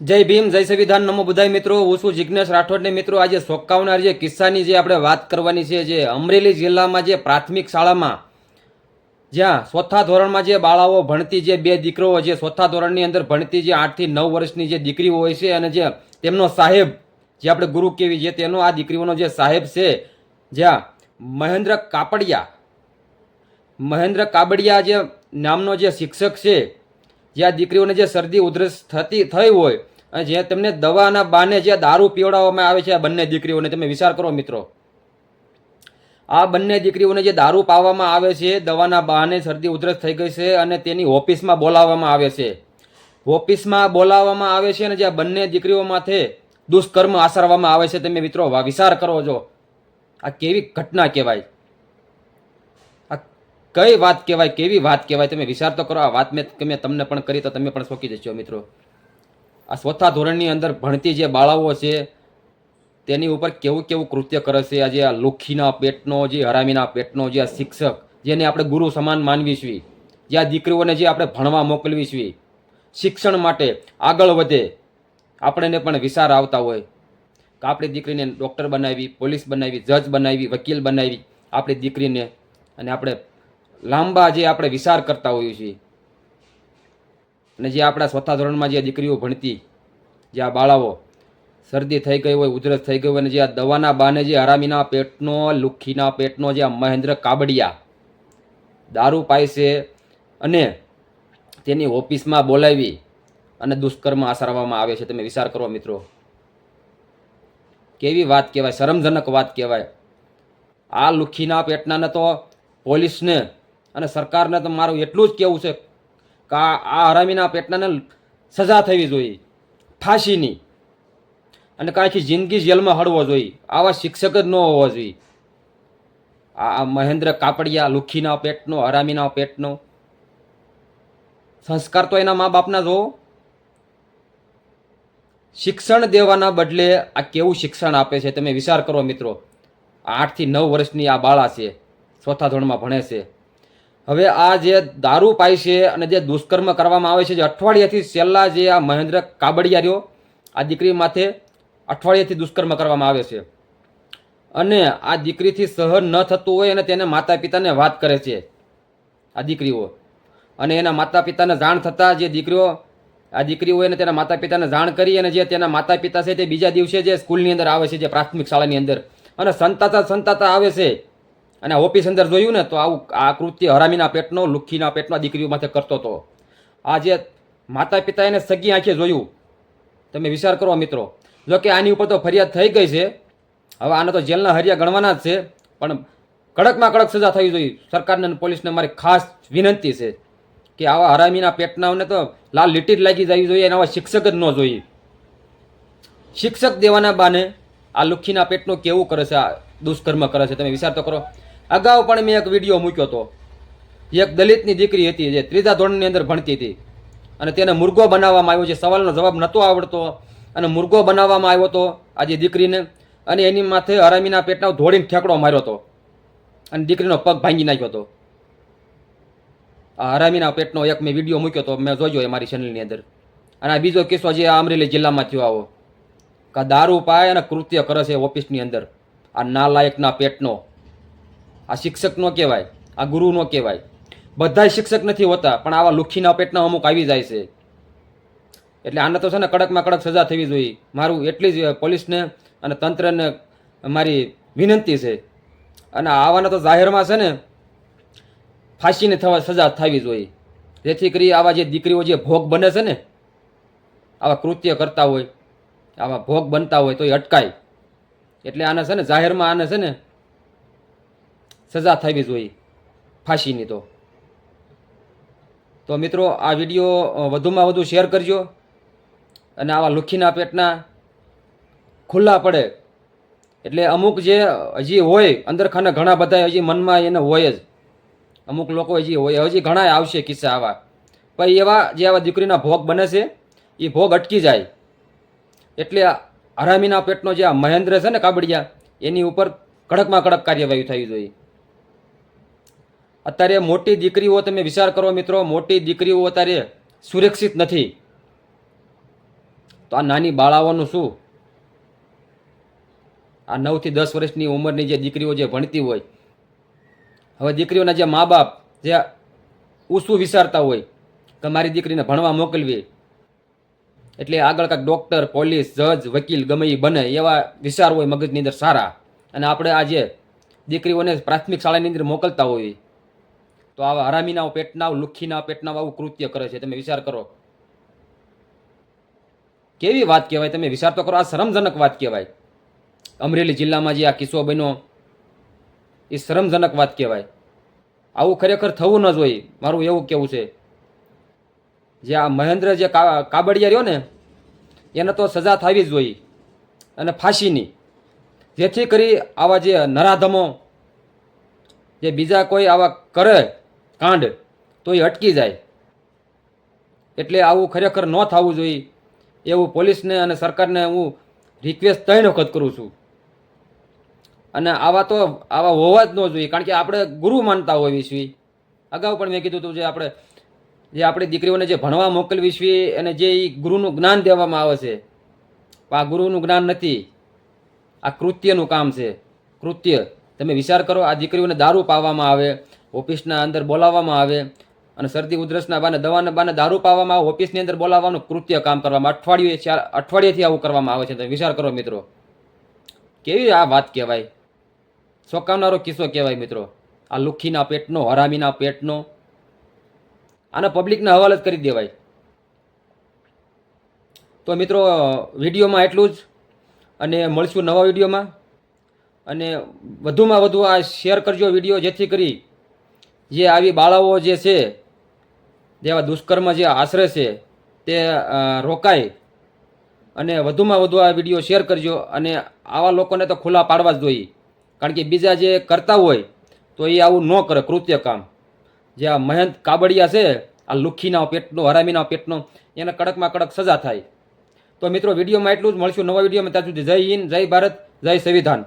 જય ભીમ, જય સંવિધાન, નમો બધાય મિત્રો. હું છું જિજ્ઞેશ રાઠોડને મિત્રો, આજે સોકાવનાર જે કિસ્સાની જે આપણે વાત કરવાની છે, જે અમરેલી જિલ્લામાં જે પ્રાથમિક શાળામાં જ્યાં ચોથા ધોરણમાં જે બાળાઓ ભણતી જે બે દીકરીઓ જે ચોથા ધોરણની અંદર ભણતી જે આઠથી નવ વર્ષની જે દીકરીઓ હોય છે અને જે તેમનો સાહેબ જે આપણે ગુરુ કેવી જે તેનો આ દીકરીઓનો જે સાહેબ છે, જ્યાં મહેન્દ્ર કાપડિયા, મહેન્દ્ર કાબડિયા જે નામનો જે શિક્ષક છે જે આ દીકરીઓને જે શરદી, ઉધરસ થતી, થઈ હોય, અને જ્યાં તેમને દવાના બાને જે દારૂ પીવડાવવામાં આવે છે, આ બંને દીકરીઓને તમે વિચાર કરો મિત્રો. આ બંને દીકરીઓને જે દારૂ પાવામાં આવે છે, દવાના બહાને શરદી, ઉધરસ થઈ ગઈ છે, અને તેની ઓફિસમાં બોલાવવામાં આવે છે. ઓફિસમાં બોલાવવામાં આવે છે, અને જે બંને દીકરીઓ માથે દુષ્કર્મ આસારવામાં આવે છે, તમે મિત્રો વિચાર કરો છો આ કેવી ઘટના કહેવાય? કઈ વાત કહેવાય, કેવી વાત કહેવાય, તમે વિચાર તો કરો, આ વાત મેં તમે તમને પણ કરી, તો તમે પણ શોકી જશો, મિત્રો. આ ચોથા ધોરણની અંદર ભણતી જે બાળાઓ છે, તેની ઉપર કેવું કેવું કૃત્ય કરે છે, આ જે આ લોખીના પેટનો, જે હરામીના પેટનો જે આ શિક્ષક, જેને આપણે ગુરુ સમાન માનવી છીએ, જે આ દીકરીઓને જે આપણે ભણવા મોકલવી છીએ, શિક્ષણ માટે આગળ વધે, આપણને પણ વિચાર આવતા હોય. કે આપણી દીકરીને ડૉક્ટર બનાવી, પોલીસ બનાવી, જજ બનાવી, વકીલ બનાવી, આપણી દીકરીને, અને આપણે લાંબા જે આપણે વિચાર કરતા હોઈએ છીએ અને જે આપણા ચોથા ધોરણમાં જે દીકરીઓ ભણતી, જે આ બાળાઓ શરદી થઈ ગઈ હોય, ઉધરસ થઈ ગઈ હોય અને જે આ દવાના બાને જે હરામીના પેટનો, લુખીના પેટનો જે આ મહેન્દ્ર કાબડિયા દારૂ છે અને તેની ઓફિસમાં બોલાવી અને દુષ્કર્મ આસરવામાં આવે છે. તમે વિચાર કરો મિત્રો. કેવી વાત કહેવાય? શરમજનક વાત કહેવાય. આ લુખીના પેટનાને તો પોલીસને અને સરકારને તો મારું એટલું જ કહેવું છે કે આ હરામીના પેટનાને સજા થવી જોઈએ, ફાંસીની. અને કાંઈથી જિંદગી જેલમાં હળવો જોઈએ, આવા શિક્ષક જ ન હોવા જોઈએ. આ મહેન્દ્ર કાપડિયા લુખીના પેટનો, હરામીના પેટનો. સંસ્કાર તો એના મા બાપના જો શિક્ષણ દેવાના બદલે આ કેવું શિક્ષણ આપે છે? તમે વિચાર કરો મિત્રો. આઠથી નવ વર્ષની આ બાળા છે. ચોથા ધોરણમાં ભણે છે. હવે આ જે દારૂ પાય છે અને જે દુષ્કર્મ કરવામાં આવે છે, જે અઠવાડિયાથી છેલ્લા જે આ મહેન્દ્ર કાબડિયા રહ્યો, આ દીકરી માથે અઠવાડિયાથી દુષ્કર્મ કરવામાં આવે છે. અને આ દીકરીથી સહન ન થતું હોય અને તેને માતા પિતાને વાત કરે છે, આ દીકરીઓ. અને એના માતા પિતાને જાણ થતાં જે દીકરીઓ, આ દીકરી હોય અને તેના માતા પિતાને જાણ કરી અને જે તેના માતા પિતા છે તે બીજા દિવસે જે સ્કૂલની અંદર આવે છે, જે પ્રાથમિક શાળાની અંદર. અને સંતાતા સંતાતા આવે છે અને ઓફિસ અંદર જોયું ને તો આવું આ કૃત્ય હરામીના પેટનો, લુખીના પેટનો દીકરીઓ માથે કરતો હતો. આ જે માતા પિતા એને સગી આંખે જોયું, તમે વિચાર કરો મિત્રો. જો કે આની ઉપર તો ફરિયાદ થઈ ગઈ છે. હવે આને તો જેલના હરિયા ગણવાના જ છે. પણ કડકમાં કડક સજા થવી જોઈએ. સરકારને અને પોલીસને મારી ખાસ વિનંતી છે કે આવા હરામીના પેટનાઓને તો લાલ લીટી જ લાગી જવી જોઈએ અને આવા શિક્ષક જ ન જોઈએ. શિક્ષક દેવાના બાને આ લુખીના પેટનું કેવું કરે છે, આ દુષ્કર્મ કરે છે, તમે વિચાર તો કરો. અગાઉ પણ મેં એક વીડિયો મૂક્યો હતો. એક દલિતની દીકરી હતી જે ત્રીજા ધોરણની અંદર ભણતી હતી. અને તેને મુર્ગો બનાવવામાં આવ્યો છે. સવાલનો જવાબ નહોતો આવડતો. અને મુર્ગો બનાવવામાં આવ્યો હતો આજે દીકરીને. અને એની માથે હરામીના પેટના ધોળીને ઠેકડો માર્યો હતો. અને દીકરીનો પગ ભાંગી નાખ્યો હતો. આ હરામીના પેટનો એક મેં વીડિયો મૂક્યો હતો. મેં જોયો એ મારી ચેનલની અંદર. અને આ બીજો કિસ્સો જે આ અમરેલી જિલ્લામાં થયો આવો. કે દારૂ પાય અને કૃત્ય કરે છે ઓફિસની અંદર. આ નાલાયકના પેટનો આ શિક્ષક ન કહેવાય, આ ગુરુ ન કહેવાય. બધા શિક્ષક નથી હોતા, પણ આવા લુખીના પેટના અમુક આવી જાય છે. એટલે આને તો છે ને કડકમાં કડક સજા થવી જોઈએ. મારું એટલી જ પોલીસને અને તંત્રને મારી વિનંતી છે. અને આવાના તો જાહેરમાં છે ને ફાંસીને થવા, સજા થવી જોઈએ. જેથી કરી આવા જે દીકરીઓ જે ભોગ બને છે ને, આવા કૃત્ય કરતા હોય, આવા ભોગ બનતા હોય તો એ અટકાય. એટલે આને છે ને જાહેરમાં આને છે ને સજા થવી જોઈએ ફાંસીની તો. તો મિત્રો, આ વીડિયો વધુમાં વધુ શેર કરજો. અને આવા લુખીના પેટના ખુલ્લા પડે. એટલે અમુક જે હજી હોય અંદર ખાને ઘણા બધા હજી મનમાં એને હોય જ. અમુક લોકો હજી હોય, હજી ઘણા આવશે કિસ્સા આવા. પણ એવા, જે આવા દીકરીના ભોગ બને છે એ ભોગ અટકી જાય. એટલે હરામીના પેટનો જે આ મહેન્દ્ર છે ને કાબડિયા, એની ઉપર કડકમાં કડક કાર્યવાહી થવી જોઈએ. અત્યારે મોટી દીકરીઓ તમે વિચાર કરો મિત્રો, મોટી દીકરીઓ અત્યારે સુરક્ષિત નથી. તો આ નાની બાળાઓનું શું? આ નવથી દસ વર્ષની ઉંમરની જે દીકરીઓ જે ભણતી હોય, હવે દીકરીઓના જે મા બાપ જે ઉસું વિચારતા હોય કે મારી દીકરીને ભણવા મોકલવી, એટલે આગળ કાંઈક ડૉક્ટર પોલીસ જજ વકીલ ગમે એ બને, એવા વિચાર હોય મગજની અંદર સારા. અને આપણે આજે દીકરીઓને પ્રાથમિક શાળાની અંદર મોકલતા હોઈએ તો આવા હરામીના પેટના લુખ્ખીના પેટના આવું કૃત્ય કરે છે. તમે વિચાર કરો. કેવી વાત કહેવાય? તમે વિચાર તો કરો, આ શરમજનક વાત કહેવાય. અમરેલી જિલ્લામાં જે આ કિસ્સો બન્યો, એ શરમજનક વાત કહેવાય. આવું ખરેખર થવું ન જોઈએ. મારું એવું કેવું છે. જે આ મહેન્દ્ર જે કાબડિયા રહ્યો ને, એને તો સજા થવી જ જોઈએ અને ફાંસીની. જેથી કરી આવા જે નરાધમો, જે બીજા કોઈ આવા કરે કાંડ તો એ અટકી જાય. એટલે આવું ખરેખર ન થવું જોઈએ. એવું પોલીસને અને સરકારને હું રિક્વેસ્ટ ત્રણ વખત કરું છું. અને આવા તો, આવા હોવા જ ન જોઈએ, કારણ કે આપણે ગુરુ માનતા હોઈએ છીએ. અગાઉ પણ મેં કીધું હતું જે આપણે, જે આપણી દીકરીઓને જે ભણવા મોકલવી છીએ અને જે એ ગુરુનું જ્ઞાન દેવામાં આવે છે. આ ગુરુનું જ્ઞાન નથી. આ કૃત્યનું કામ છે. કૃત્ય. તમે વિચાર કરો, આ દીકરીઓને દારૂ પાવામાં આવે. ઓફિસના અંદર બોલાવવામાં આવે અને શરદી ઉધરસના બાને, દવાના બાને દારૂ પાવામાં આવે, ઓફિસની અંદર બોલાવવાનું કૃત્ય કામ કરવામાં અઠવાડિયે ચાર અઠવાડિયેથી આવું કરવામાં આવે છે. તમે વિચાર કરો મિત્રો. કેવી આ વાત કહેવાય? ચોંકાવનારો કિસ્સો કહેવાય મિત્રો. આ લુખ્ખીના પેટનો, હરામીના પેટનો, આને પબ્લિકને હવાલે કરી દેવાય. તો મિત્રો, વિડીયોમાં એટલું જ. અને મળશું નવા વિડીયોમાં. અને વધુમાં વધુ આ શેર કરજો વીડિયો જેથી કરી જે આવી બાળાઓ જે છે જેવા દુષ્કર્મ જે આશરે છે, તે રોકાય. અને વધુમાં વધુ આ વીડિયો શેર કરજો અને આવા લોકોને તો ખુલ્લા પાડવા જ જોઈએ. કારણ કે બીજા જે કરતા હોય, તો એ આવું ન કરે કૃત્ય કામ. જે આ મહેંત કાબડિયા છે, આ લુખીના પેટનો, હરામીના પેટનો, એને કડકમાં કડક સજા થાય. તો મિત્રો, વિડીયોમાં એટલું જ. મળશું નવા વિડીયોમાં. ત્યાં સુધી જય હિન્દ, જય ભારત, જય સંવિધાન.